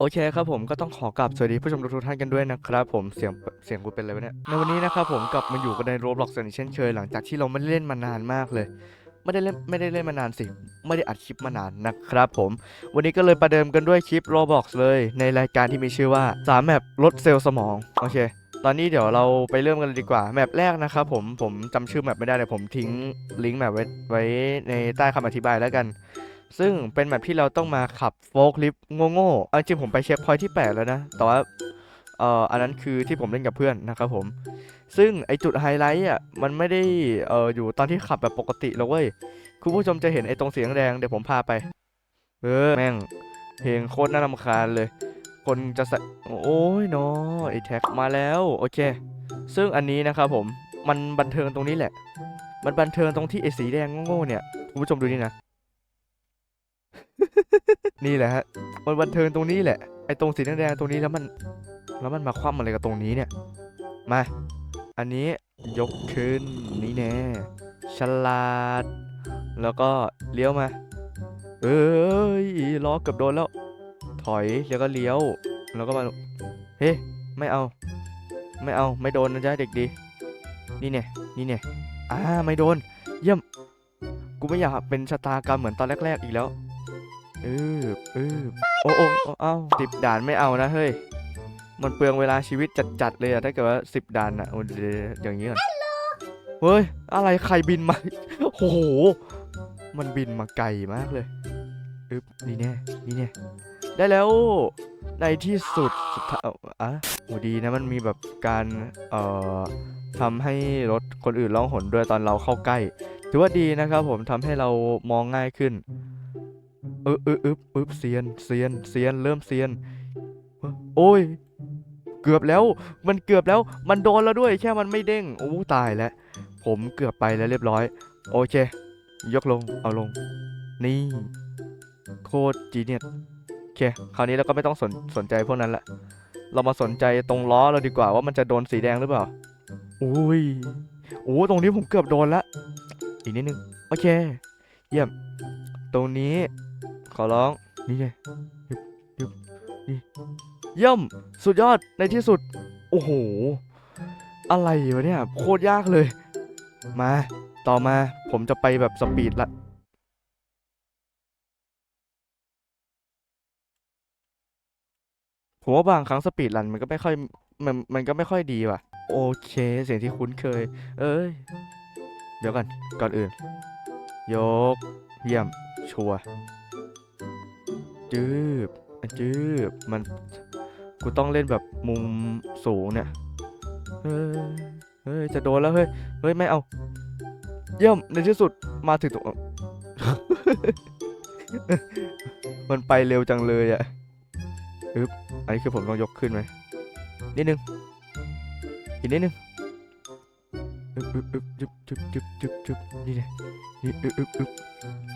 โอเคครับผมก็ต้องขอกลับสวัสดีผู้ชมทุกท่านกันด้วยนะครับผมเสียงเสียงกูเป็นอะไรวะเนี่ยในวันนี้นะครับผมกลับมาอยู่กันในโรบล็อกเช่นเคยหลังจากที่เราไม่ได้เล่นมานานมากเลย ไม่ได้เล่นไม่ได้เล่นมานานสิไม่ได้อัดคลิปมานานนะครับผม วันนี้ก็เลยประเดิมกันด้วยคลิป Roblox เลย ในรายการที่มีชื่อว่า3แมปลดเซลล์สมองโอเค ตอนนี้เดี๋ยวเราไปเริ่มกันเลยดีกว่าแมปแรกนะครับผมผมจำชื่อแมปไม่ได้แต่ผมทิ้งลิงก์แมปไว้ไว้ในใต้คำอธิบายแล้วกัน ซึ่งเป็นแมปที่เราต้องมาขับโฟล์คลิฟโง่ๆเอาจริงผมไปเช็คพอยที่ 8 แล้วนะ แต่ว่าเอ่ออันนั้นคือที่ผมเล่นกับเพื่อนนะครับผม ซึ่งไอจุดไฮไลท์อะมันไม่ได้เอ่ออยู่ตอนที่ขับแบบปกติแล้วเว้ย คุณผู้ชมจะเห็นไอตรงสีแดงเดี๋ยวผมพาไป เออแม่ง เพลงโคตรน่ารำคาญเลย คนจะใส่โอ้ยเนาะไอแท็กมาแล้วโอเค ซึ่งอันนี้นะครับผมมันบันเทิงตรงนี้แหละ มันบันเทิงตรงที่ไอสีแดงโง่ๆเนี่ย คุณผู้ชมดูนี่นะ นี่แหละฮะมันบันเทิงตรงนี้แหละ ไอ้ตรงสีแดงๆตรงนี้แล้วมัน แล้วมันมาคว่ำอะไรกับตรงนี้เนี่ย มา อันนี้ยกขึ้นนี่แน่ฉลาด แล้วก็เลี้ยวมา เอ้ยล้อเกือบโดนแล้ว ถอยแล้วก็เลี้ยว แล้วก็มา เฮ้ไม่เอา ไม่เอาไม่โดนนะจ๊ะเด็กดี นี่เนี่ยนี่เนี่ยอ่าไม่โดน เยี่ยม กูไม่อยากเป็นชะตากรรมเหมือนตอนแรก ๆ อีกแล้ว ออเออโอ้โอ้โอ้เอ้าสิบด่านไม่เอานะเฮ้ย มันเปลืองเวลาชีวิตจัดๆเลยอะถ้าเกิดว่าสิบด่านอะโอ้เดี๋ยวๆอย่างนี้ก่อนเฮ้ย อะไรใครบินมา โอ้โห มันบินมาไกลมากเลยอึ๊บนี่แน่นี่แน่ได้แล้ว ในที่สุดสุดท้ายเอาอะโหดีนะมันมีแบบการ เอ่อทำให้รถคนอื่นร้องหนด้วยตอนเราเข้าใกล้ ถือว่าดีนะครับผมทำให้เรามองง่ายขึ้น เออเออเอึบอึบเซียนเซียนเซียนเริ่มเซียน โอ้ย เกือบแล้ว มันเกือบแล้ว มันโดนแล้วด้วย แค่มันไม่เด้ง โอ้ตายแล้ว ผมเกือบไปแล้วเรียบร้อย โอเค ยกลง เอาลง นี่ โคตรจีเนียสโอเค คราวนี้เราก็ไม่ต้องสนสนใจพวกนั้นละ เรามาสนใจตรงล้อเราดีกว่าว่ามันจะโดนสีแดงหรือเปล่า อุ้ย โอ้ ตรงนี้ผมเกือบโดนละ อีกนิดนึง โอเค เยี่ยม ตรงนี้ ขอร้อง นี่ไงยึบยึบนี่เยี่ยม สุดยอด ในที่สุด โอ้โห อะไรวะเนี่ย โคตรยากเลย มา ต่อมา ผมจะไปแบบสปีดละผมว่าบางครั้งสปีดรันมันก็ไม่ค่อยมันมันก็ไม่ค่อยดีว่ะ โอเค เสียงที่คุ้นเคย เอ้ย เดี๋ยวก่อนก่อนอื่น ยก เยี่ยม ชัวร์ จืบอะจืบมัน กูต้องเล่นแบบมุมสูงเนี่ย เฮ้ย เฮ้ย จะโดนแล้วเฮ้ย เฮ้ย ไม่เอา เยี่ยม ในที่สุด มาถึงตรงมันไปเร็วจังเลยอะอึ๊บ อันนี้คือผมต้องยกขึ้นไหม นิดนึง อีกนิดนึงอึ๊บอึ๊บอึ๊บจึ๊บจึ๊บจึ๊บจึ๊บจึ๊บนี่ไงนี่อึ๊บอึ๊บอึ๊บ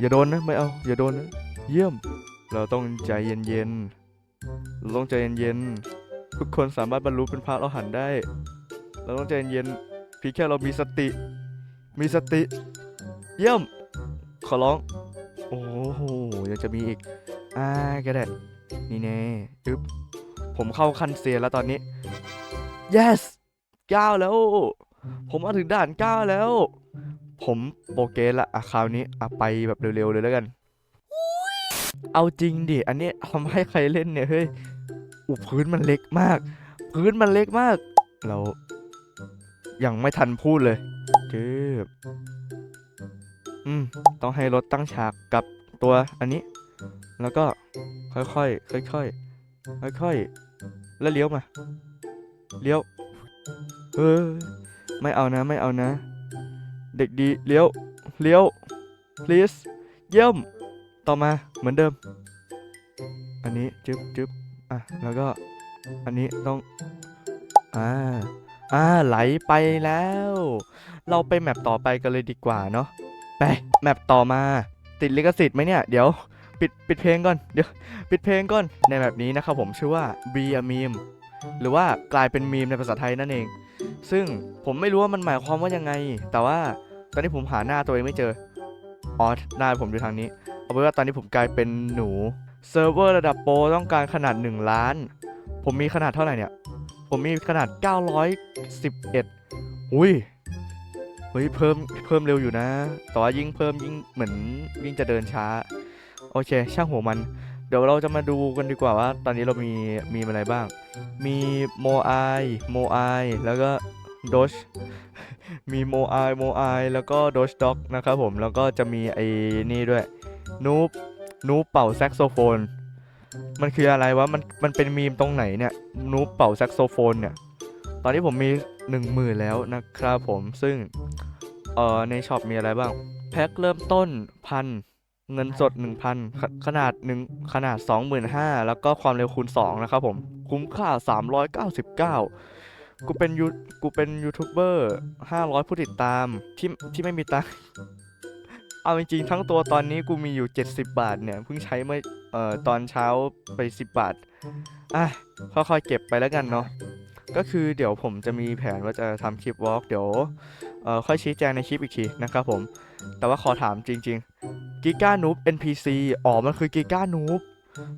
อย่าโดนนะ ไม่เอา อย่าโดนนะ เยี่ยม เราต้องใจเย็นๆเราต้องใจเย็นๆทุกคนสามารถบรรลุเป็นพระอรหันต์ได้ เราต้องใจเย็นๆเพียงแค่เรามีสติ มีสติ เยี่ยม ขอร้อง โอ้โหยังจะมีอีก อ่าก็ได้ นี่แน่อึ๊บผมเข้าคันเซียนแล้วตอนนี้ yes ก้าวแล้ว ผมมาถึงด่านก้าแล้ว ผมโปรเกสละอะคราวนี้อะไปแบบเร็วๆเลยแล้วกัน เอาจริงดิ อันนี้ทำให้ใครเล่นเนี่ยเฮ้ยอุยพื้นมันเล็กมาก พื้นมันเล็กมาก เรา ยังไม่ทันพูดเลยจืบอืม ต้องให้รถตั้งฉากกับตัวอันนี้ แล้วก็ค่อยๆค่อยๆค่อยๆแล้วเลี้ยวมา เลี้ยว เออ ไม่เอานะ ไม่เอานะ เด็กดี เลี้ยว เลี้ยว please เยี่ยม ต่อมาเหมือนเดิม อันนี้จึ๊บจึ๊บอะ แล้วก็ อันนี้ต้อง อ่า อ่า ไหลไปแล้ว เราไปแมปต่อไปกันเลยดีกว่าเนาะ ไป แมปต่อมา ติดลิขสิทธิ์ไหมเนี่ย เดี๋ยว ปิด ปิดเพลงก่อน เดี๋ยว ปิดเพลงก่อน ในแบบนี้นะครับผมชื่อว่า be a meme หรือว่ากลายเป็นมีมในภาษาไทยนั่นเอง ซึ่งผมไม่รู้ว่ามันหมายความว่ายังไง แต่ว่าตอนนี้ผมหาหน้าตัวเองไม่เจอ อ๋อหน้าผมอยู่ทางนี้ เอาเป็นว่าตอนนี้ผมกลายเป็นหนู เซิร์ฟเวอร์ระดับโปรต้องการขนาด 1 ล้าน ผมมีขนาดเท่าไหร่เนี่ย ผมมีขนาด 911อุ้ยเฮ้ยเพิ่มเพิ่มเร็วอยู่นะแต่ว่ายิ่งเพิ่มยิ่งเหมือนยิ่งจะเดินช้า โอเค ช่างหัวมัน เดี๋ยวเราจะมาดูกันดีกว่าว่า ตอนนี้เรามีมีอะไรบ้าง มีโมไอโมไอแล้วก็โดชมีโมไอโมไอแล้วก็โดชด็อกนะครับผมแล้วก็จะมีไอ้นี่ด้วย นูบนูบเป่าแซกโซโฟน มันคืออะไรวะ มันมันเป็นมีมตรงไหนเนี่ย นูบเป่าแซกโซโฟนเนี่ย ตอนนี้ผมมี1 0,000แล้วนะครับผมซึ่งเอ่อในช็อปมีอะไรบ้าง แพ็คเริ่มต้นพันเงินสด 1,000ขขนาด1ขนาด 25,000 แล้วก็ความเร็วคูณ 2 นะครับผม คุ้มค่า 399 กูเป็นยูกูเป็นยูทูบเบอร์ 500 ผู้ติดตามที่ที่ไม่มีตัง เอาจริงๆทั้งตัวตอนนี้กูมีอยู่ 70 บาทเนี่ยเพิ่งใช้เมื่อเอ่อตอนเช้าไป 10 บาทอะค่อยๆเก็บไปแล้วกันเนาะก็คือเดี๋ยวผมจะมีแผนว่าจะทำคลิปวอล์กเดี๋ยวเอ่อค่อยชี้แจงในคลิปอีกทีนะครับผม แต่ว่าขอถามจริงๆกิก้านูบ NPC อ๋อมันคือกิก้านูบ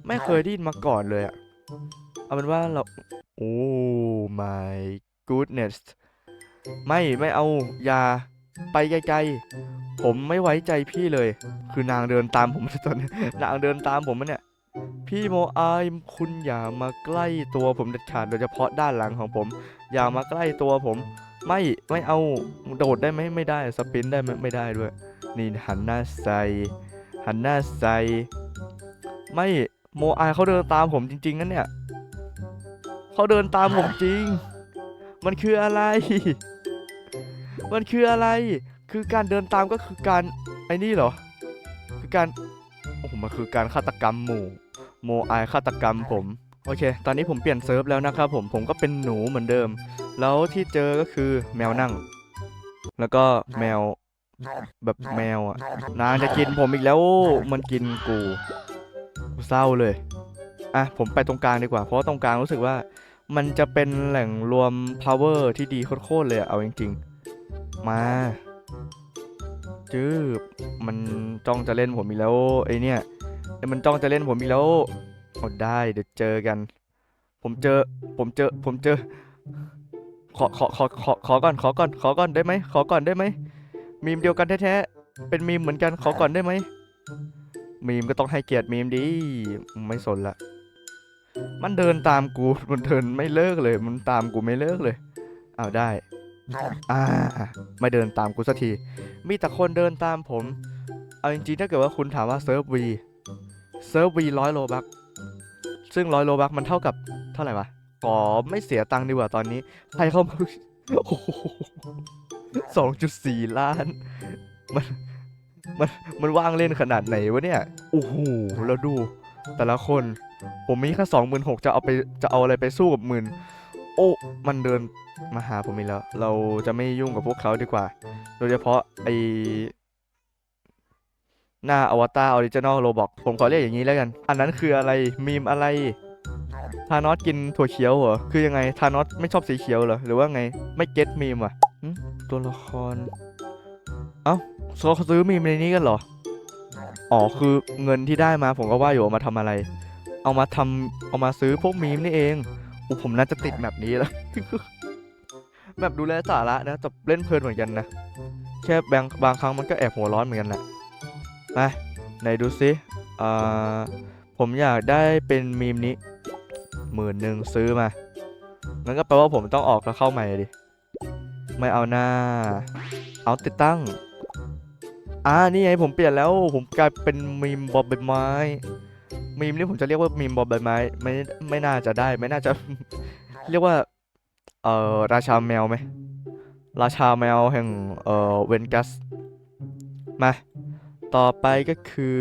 ไม่เคยได้ยินมาก่อนเลยอะเอาเป็นว่าเราโอ้ my goodness ไม่ไม่เอาอย่า ไปไกลๆ ผมไม่ไว้ใจพี่เลย คือนางเดินตามผมตอนนี้นางเดินตามผมมาเนี่ย พี่โมอายคุณอย่ามาใกล้ตัวผมเด็ดขาดโดยเฉพาะด้านหลังของผม อย่ามาใกล้ตัวผม ไม่ไม่เอาโดดได้ไหมไม่ได้สปินได้ไหมไม่ได้ด้วย นี่หันหน้าใส่หันหน้าใส่ไม่โมอายเขาเดินตามผมจริงๆนั่นเนี่ยเขาเดินตามผมจริง มันคืออะไร มันคืออะไร คือการเดินตามก็คือการไอ้นี่เหรอ คือการ โอ้โห มันคือการฆาตกรรมหมู่ โมอายฆาตกรรมผม โอเค ตอนนี้ผมเปลี่ยนเซิร์ฟแล้วนะครับผม ผมก็เป็นหนูเหมือนเดิม แล้วที่เจอก็คือแมวนั่ง แล้วก็แมวแบบแมวอะ นางจะกินผมอีกแล้ว มันกินกูกูเศร้าเลย อะ ผมไปตรงกลางดีกว่า เพราะตรงกลางรู้สึกว่ามันจะเป็นแหล่งรวม power ที่ดีโคตรๆเลยอะเอาจริงๆ มาจืบมันจ้องจะเล่นผมอีกแล้วไอเนี่ยไอมันจ้องจะเล่นผมอีกแล้วอดได้เดี๋ยวเจอกัน ผมเจอผมเจอผมเจอ ขอขอขอขอขอก่อนขอก่อนขอก่อนได้ไหมขอก่อนได้ไหมมีมเดียวกันแท้ๆเป็นมีมเหมือนกันขอก่อนได้ไหมมีมก็ต้องให้เกียรติมีมดีไม่สนละมันเดินตามกูมันเดินไม่เลิกเลย มันตามกูไม่เลิกเลย เอาได้ อ่า ไม่เดินตามกูสักที มีแต่คนเดินตามผม เอาจริงๆถ้าเกิดว่าคุณถามว่าเซิร์ฟวีเซิร์ฟวีร้อยโลบักซึ่งร้อยโลบักมันเท่ากับเท่าไหร่วะขอไม่เสียตังค์ดีกว่าตอนนี้ ใครเข้ามาสองจุดสี่ล้าน มันมันมันว่างเล่นขนาดไหนวะเนี่ย โอ้โห แล้วดู แต่ละคน ผมมีแค่สองหมื่นหกจะเอาไปจะเอาอะไรไปสู้กับหมื่น โอ้ มันเดิน มาหาผมอีกแล้ว เราจะไม่ยุ่งกับพวกเขาดีกว่า โดยเฉพาะไอหน้าอวตารออริจินอลโรบอกผมขอเรียกอย่างนี้แล้วกัน อันนั้นคืออะไรมีมอะไรทานอสกินถั่วเขียวเหรอ คือยังไงทานอสไม่ชอบสีเขียวเหรอ หรือว่าไงไม่เก็ตมีมอะตัวละคร เอ้าเขาซื้อมีมในนี้กันเหรอ อ๋อคือเงินที่ได้มาผมก็ว่าอยู่เอามาทำอะไร เอามาทำเอามาซื้อพวกมีมนี่เองอุยผมน่าจะติดแบบนี้แล้ว แบบดูแลสาระนะแต่เล่นเพลินเหมือนกันนะแค่บางบางครั้งมันก็แอบหัวร้อนเหมือนกันแหละมาไหนดูซิอ่าผมอยากได้เป็นมีมนี้หมื่นหนึ่งซื้อมางั้นก็แปลว่าผมต้องออกแล้วเข้าใหม่ดิไม่เอาหน้า เอาติดตั้งอ่านี่ไงผมเปลี่ยนแล้วผมกลายเป็นมีมบอบใบไม้มีมนี่ผมจะเรียกว่ามีมบอบใบไม้ไม่ไม่น่าจะได้ ไม่น่าจะ เรียกว่า เอ่อราชาแมวไหมราชาแมวแห่งเอ่อเวนกัสมาต่อไปก็คือ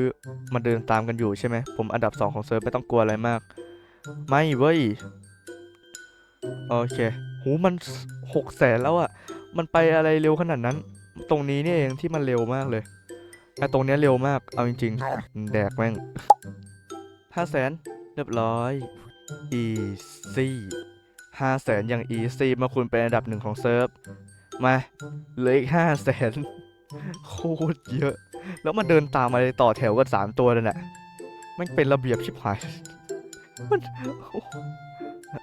มันเดินตามกันอยู่ใช่ไหมผมอันดับ 2 ของเซิร์ฟไม่ต้องกลัวอะไรมาก ไม่เว้ยโอเคหูมันหกแสนแล้วอะมันไปอะไรเร็วขนาดนั้น ตรงนี้นี่เองที่มันเร็วมากเลยแต่ตรงเนี้ยเร็วมากเอาจริงๆ แดกแม่งห้าแสนเรียบร้อย easy ห้าแสนอย่าง easy มาคุณเป็นอันดับหนึ่งของเซิร์ฟ มาเหลืออีกห้าแสนโคตรเยอะ แล้วมันเดินตามมาเลยต่อแถวกันสามตัวเลยน่ะมันเป็นระเบียบชิบหายมัน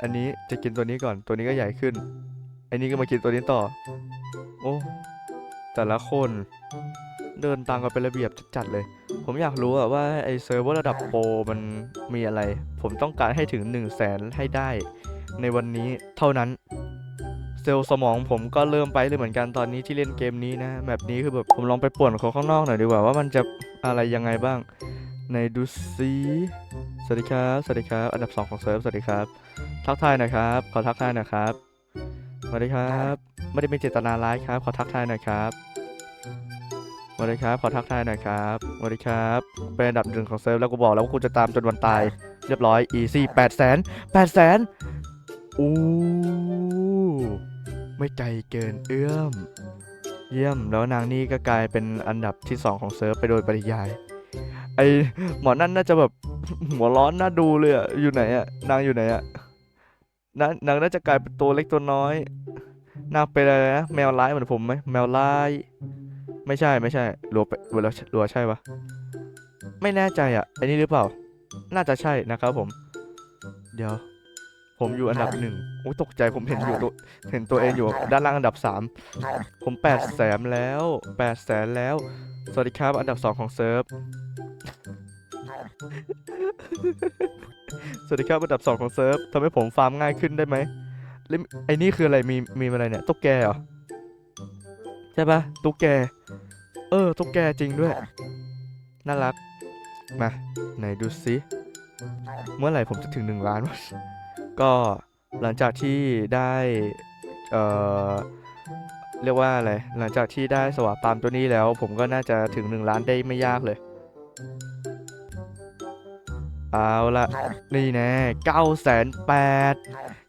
อันนี้จะกินตัวนี้ก่อนตัวนี้ก็ใหญ่ขึ้นอ้นี่ก็มากินตัวนี้ต่อ โอ้แต่ละคนเดินตามกันเป็นระเบียบจัดๆเลย ผมอยากรู้อะว่าไอ้เซิร์ฟเวอร์ระดับโปรมันมีอะไร ผมต้องการให้ถึง1นึ่งแสนให้ได้ ในวันนี้เท่านั้น เซลล์สมองผมก็เริ่มไปเลยเหมือนกันตอนนี้ที่เล่นเกมนี้นะแบบนี้คือแบบผมลองไปป่วนเขาข้างนอกหน่อยดีกว่าว่ามันจะอะไรยังไงบ้างในดูซิสวัสดีครับ สวัสดีครับ อันดับ 2 ของเซิร์ฟ สวัสดีครับ ทักทายหนะครับ ขอทักทายหนะครับ สวัสดีครับ ไม่ได้มีเจตนาร้ายครับ ขอทักทายหน่อยครับ สวัสดีครับ ขอทักทายหน่อยครับ สวัสดีครับ เป็นอันดับหนึ่งของเซิร์ฟแล้วกูบอกแล้วว่ากูจะตามจนวันตาย เรียบร้อย easy 8 0 0 0 0 0 8 0 0 0 0 อู้ไม่ไกลเกินเอื้อม เยี่ยมแล้วนางนี่ก็กลายเป็นอันดับที่2ของเซิร์ฟไปโดยปริยาย ไอหมอนั่นน่าจะแบบหัวร้อนน่าดูเลยอะอยู่ไหนอะนางอยู่ไหนอะนางนางน่าจะกลายเป็นตัวเล็กตัวน้อย นางเป็นอะไรนะแมวร้ายเหมือนผมไหมแมวร้าย ไม่ใช่ไม่ใช่รัวไปรัวลารัวใช่ปะไม่แน่ใจอะไอนี่หรือเปล่า น่าจะใช่นะครับผม เดี๋ยว ผมอยู่อันดับหนึ่งโอ้ยตกใจผมเห็นอยู่ตัวเห็นตัวเองอยู่ด้านล่างอันดับสามผมแปดแสนแล้วแปดแสนแล้ว สวัสดีครับ อันดับสองของเซิร์ฟ สวัสดีครับอันดับสองของเซิร์ฟทำให้ผมฟาร์มง่ายขึ้นได้ไหมแล้วไอ้นี่คืออะไรมีมีอะไรเนี่ยตุ๊กแกเหรอใช่ปะตุ๊กแก เออตุ๊กแกจริงด้วย น่ารัก มาไหนดูซิ เมื่อไหร่ผมจะถึงหนึ่งล้านวะ ก็หลังจากที่ได้เอ่อเรียกว่าอะไรหลังจากที่ได้สวาปามตัวนี้แล้ว ผมก็น่าจะถึงหนึ่งล้านได้ไม่ยากเลย เอาละนี่แน่เก้าแสนแปด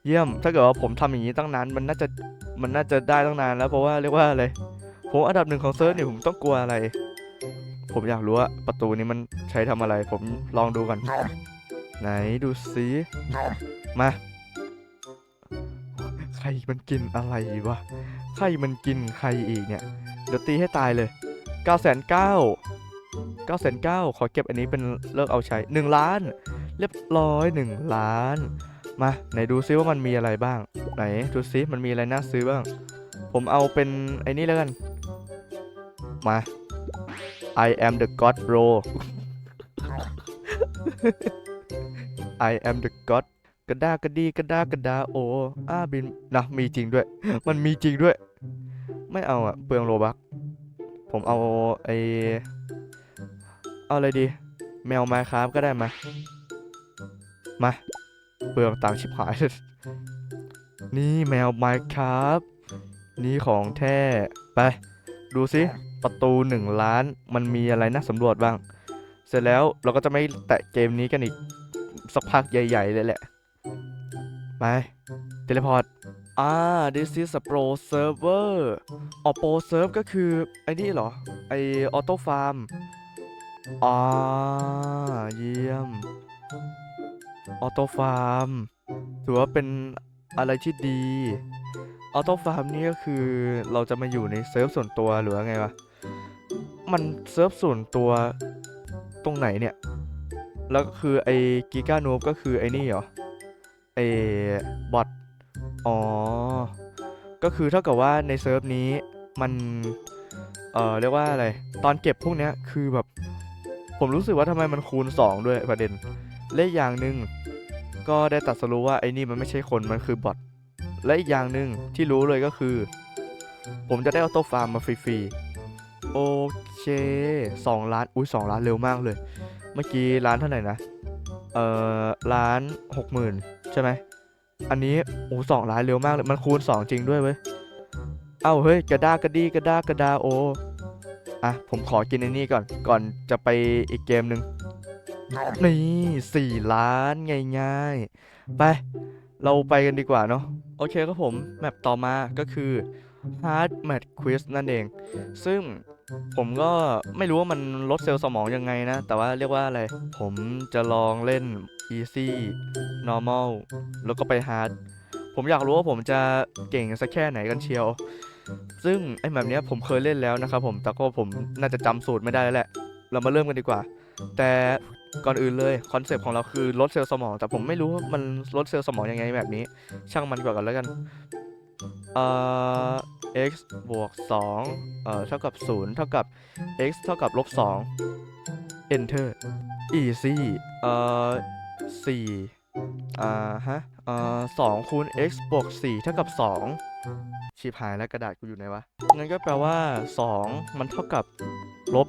เยี่ยม ถ้าเกิดว่าผมทำอย่างนี้ตั้งนานมันน่าจะมันน่าจะได้ตั้งนานแล้วเพราะว่าเรียกว่าอะไรผมอันดับหนึ่งของเซิร์ฟเนี่ยผมต้องกลัวอะไร ผมอยากรู้ว่าประตูนี้มันใช้ทำอะไร ผมลองดูก่อน ไหนดูซิมา ใครมันกินอะไรวะ ใครมันกินใครอีกเนี่ย เดี๋ยวตีให้ตายเลย9ก้าแสนเก้าเก้าแสนเก้าขอเก็บอันนี้เป็นเลิกเอาใช้ 1 ล้าน เรียบร้อย 1 ล้าน มา ไหนดูซิว่ามันมีอะไรบ้าง ไหนดูซิมันมีอะไรน่าซื้อบ้าง ผมเอาเป็นไอ้นี่แล้วกัน มา I am the god bro I am the god กระดากระดีกระดากระดาโออ้าบินนะมีจริงด้วย มันมีจริงด้วย ไม่เอาอะเปลืองโลบักผมเอาไอเอาอะไรดี แมวมาครับก็ได้มา มาเปลืองตังค์ชิบหาย นี่แมวไมครับนี่ของแท้ไปดูสิประตูหนึ่งล้านมันมีอะไรน่าสำรวจบ้าง เสร็จแล้วเราก็จะไม่แตะเกมนี้กันอีก สักพักใหญ่ ๆ เลยแหละ ไป เทเลพอร์ต อ่า this is a pro server ออ pro serve ก็คือ ไอ้นี่เหรอ ไอออโต้ฟาร์ม อ่า เยี่ยม ออโต้ฟาร์ม ถือว่าเป็นอะไรที่ดี ออโต้ฟาร์มนี่ก็คือเราจะมาอยู่ในเซิร์ฟส่วนตัวหรือไงวะ มันเซิร์ฟส่วนตัวตรงไหนเนี่ย แล้วก็คือไอ้กิก้าโนบก็คือไอ้นี่เหรอไอ้บอทอ๋อ ก็คือเท่ากับว่าในเซิร์ฟนี้มันเอ่อเรียกว่าอะไร ตอนเก็บพวกเนี้ยคือแบบ ผมรู้สึกว่าทำไมมันคูณ 2 ด้วยประเด็นและอีกอย่างหนึ่งก็ได้ตัดสรู้ว่าไอ้นี่มันไม่ใช่คนมันคือบอทและอีกอย่างหนึ่งที่รู้เลยก็คือ ผมจะได้ออโต้ฟาร์มมาฟรีๆโอเค 2 ล้าน อุ้ย2ล้านเร็วมากเลย มื่อกี้ล้านเท่าไหร่นะ เอ่อล้านหกหมื่นใช่ไหม อันนี้โอ้สองล้านเร็วมากเลย มันคูณ2จริงด้วยเว้ย เอ้าเฮ้ยกระด้ากระดีกระด้ากระดาโอ อะผมขอกินไอ้นี่ก่อน ก่อนจะไปอีกเกมหนึ่งนี่สี่ล้านง่ายๆ ไป เราไปกันดีกว่าเนาะ โอเคครับผม แมปต่อมาก็คือ Hard Match Quiz นั่นเอง ซึ่ง ผมก็ไม่รู้ว่ามันลดเซลล์สมองยังไงนะ แต่ว่าเรียกว่าอะไร ผมจะลองเล่น Easy Normal แล้วก็ไป Hard ผมอยากรู้ว่าผมจะเก่งสักแค่ไหนกันเชียว ซึ่งไอ้แบบเนี้ยผมเคยเล่นแล้วนะครับผม แต่ก็ผมน่าจะจำสูตรไม่ได้แล้วแหละ เรามาเริ่มกันดีกว่า แต่ก่อนอื่นเลยคอนเซปต์ของเราคือลดเซลล์สมอง แต่ผมไม่รู้ว่ามันลดเซลล์สมองยังไงแบบนี้ ช่างมันก่อนกันแล้วกัน เอ่อ x บวก2เอ่อเท่ากับ 0 เท่ากับ x เท่ากับลบ2 enter easy เอ่อ4อ่าฮะเอ่อ2คูณ x บวก4เท่ากับ 2ชิบหายแล้วกระดาษกูอยู่ไหนวะ งั้นก็แปลว่า 2 มันเท่ากับลบ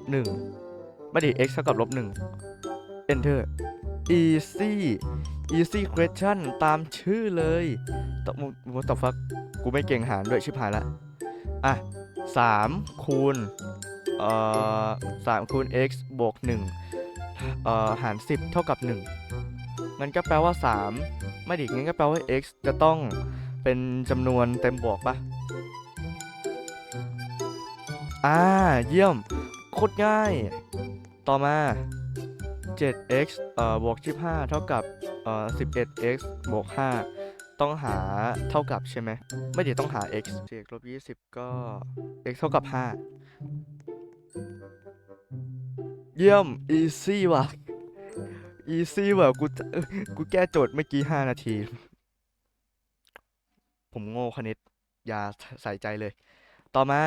1ไม่ดิ x เท่ากับลบ1 enter easy easy question ตามชื่อเลยตมึงมึงตฟักกูไม่เก่งหารด้วยชิบหายละ อะ3คูณเอ่อ3คูณ x บวก1เอ่อหาร10เท่ากับ1งั้นก็แปลว่า3ไม่ดิงั้นก็แปลว่า x จะต้องเป็นจำนวนเต็มบวกปะอ่า เยี่ยม โคตรง่าย ต่อมา 7x เอ่อบวก25 เท่ากับเอ่อ 11x บวก 5 ต้องหาเท่ากับใช่ไหม ไม่เดี๋ยวต้องหา x 7ลบ20 ก็ x เท่ากับ 5 เยี่ยม easy ว่ะ easy ว่ะ กูจะกูแก้โจทย์เมื่อกี้ 5 นาที ผมโง่คณิต อย่าใส่ใจเลย ต่อมา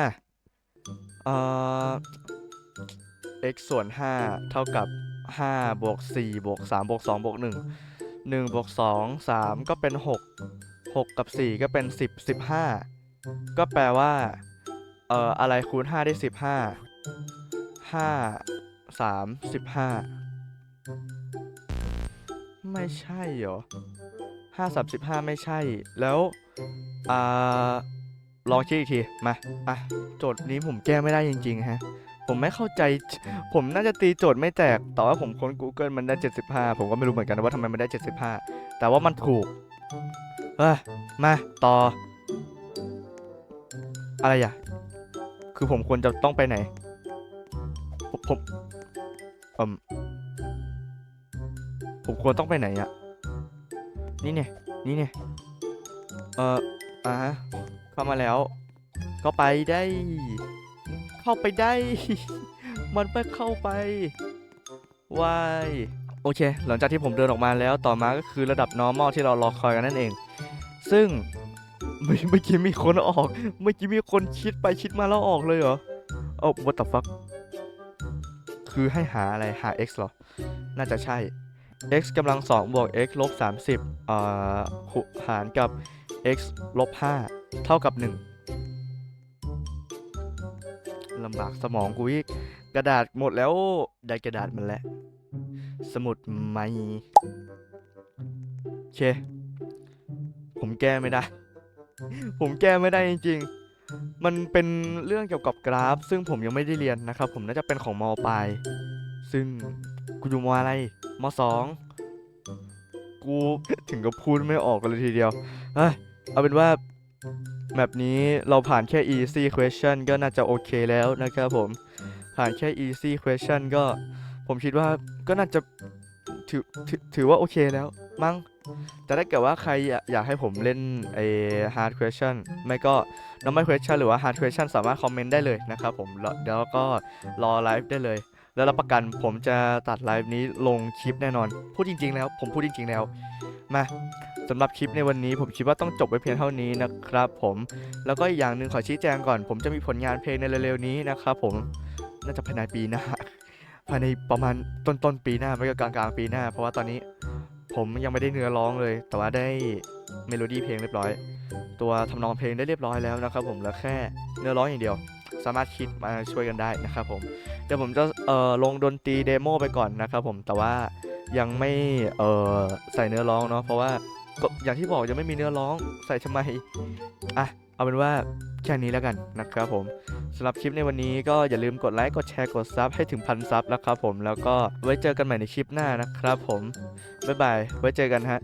เอ่อ x ส่วน 5 เท่ากับ 5บวก4บวก3บวก2บวก1 1บวก2 3ก็เป็น6 6กับ4ก็เป็น10 15ก็แปลว่า เอ่อ อะไรคูณ5ได้15 5 3 15ไม่ใช่เหรอ5 3 15ไม่ใช่ แล้วอ่าลองคิดอีกที มา อะ โจทย์นี้ผมแก้ไม่ได้จริง ๆ ฮะ ผมไม่เข้าใจ ผมน่าจะตีโจทย์ไม่แตก แต่ว่าผมค้น Google มันได้ 75 ผมก็ไม่รู้เหมือนกันว่าทำไมมันได้ 75 แต่ว่ามันถูก เอ้ยมาต่อ อะไรอะ คือผมควรจะต้องไปไหน ผมผมเอืมผมควรต้องไปไหนอะ นี่เนี่ย นี่เนี่ย เอ่ออ่าฮะเข้ามาแล้ว ก็ไปได้ เข้าไปได้ มันไปเข้าไปวายโอเค หลังจากที่ผมเดินออกมาแล้วต่อมาก็คือระดับ normal ที่เรารอคอยกันนั่นเอง ซึ่งเมื่อเมื่อกี้มีคนออกเมื่อกี้มีคนคิดไปคิดมาแล้วออกเลยเหรอโอ้ what the fuck คือให้หาอะไรหา x เหรอ น่าจะใช่ x กำลัง2บวก x ลบ30อ่อคูหารกับ x ลบ5เท่ากับ 1 ลำบากสมองกูอีก กระดาษหมดแล้ว ได้กระดาษมันแล้ว สมุดไม่โอเค ผมแก้ไม่ได้ ผมแก้ไม่ได้จริงๆ มันเป็นเรื่องเกี่ยวกับกราฟ ซึ่งผมยังไม่ได้เรียนนะครับ ผมน่าจะเป็นของมปลาย ซึ่งกูอยู่มอะไรมสองกูถึงกับพูดไม่ออกกันเลยทีเดียว เอ้ย เอาเป็นว่า แบบนี้เราผ่านแค่ easy question ก็น่าจะโอเคแล้วนะครับผม ผ่านแค่ easy question ก็ผมคิดว่าก็น่าจะถือถือถือว่าโอเคแล้วมั้ง แต่ถ้าเกิดว่าใครอยากอยากให้ผมเล่นไอ้ hard question ไม่ก็ normal question หรือว่า hard question สามารถคอมเมนต์ได้เลยนะครับผมแล้วเดี๋ยวก็รอไลฟ์ได้เลย แล้วรับประกันผมจะตัดไลฟ์นี้ลงคลิปแน่นอน พูดจริง ๆ แล้ว ผมพูดจริง ๆ แล้ว มา สำหรับคลิปในวันนี้ผมคิดว่าต้องจบไว้เพียงเท่านี้นะครับผมแล้วก็อีกอย่างหนึ่งขอชี้แจงก่อน ผมจะมีผลงานเพลงในเร็วๆนี้นะครับผมน่าจะภายในปีหน้าภายในประมาณต้นต้นๆปีหน้าไม่ก็กลางกลางๆปีหน้า เพราะว่าตอนนี้ผมยังไม่ได้เนื้อร้องเลย แต่ว่าได้เมโลดี้เพลงเรียบร้อย ตัวทำนองเพลงได้เรียบร้อยแล้วนะครับผมแล้วแค่เนื้อร้องอย่างเดียว สามารถคิดมาช่วยกันได้นะครับผมเดี๋ยวผมจะเอ่อลงดนตรีเดโมไปก่อนนะครับผมแต่ว่ายังไม่เอ่อใส่เนื้อร้องเนาะเพราะว่า ก็อย่างที่บอกยังไม่มีเนื้อร้องใส่ทำไมอะเอาเป็นว่าแค่นี้แล้วกันนะครับผมสำหรับคลิปในวันนี้ก็อย่าลืมกดไลค์กดแชร์กดซับให้ถึงพันซับแล้วครับผมแล้วก็ไว้เจอกันใหม่ในคลิปหน้านะครับผมบ๊ายบายไว้เจอกันฮะ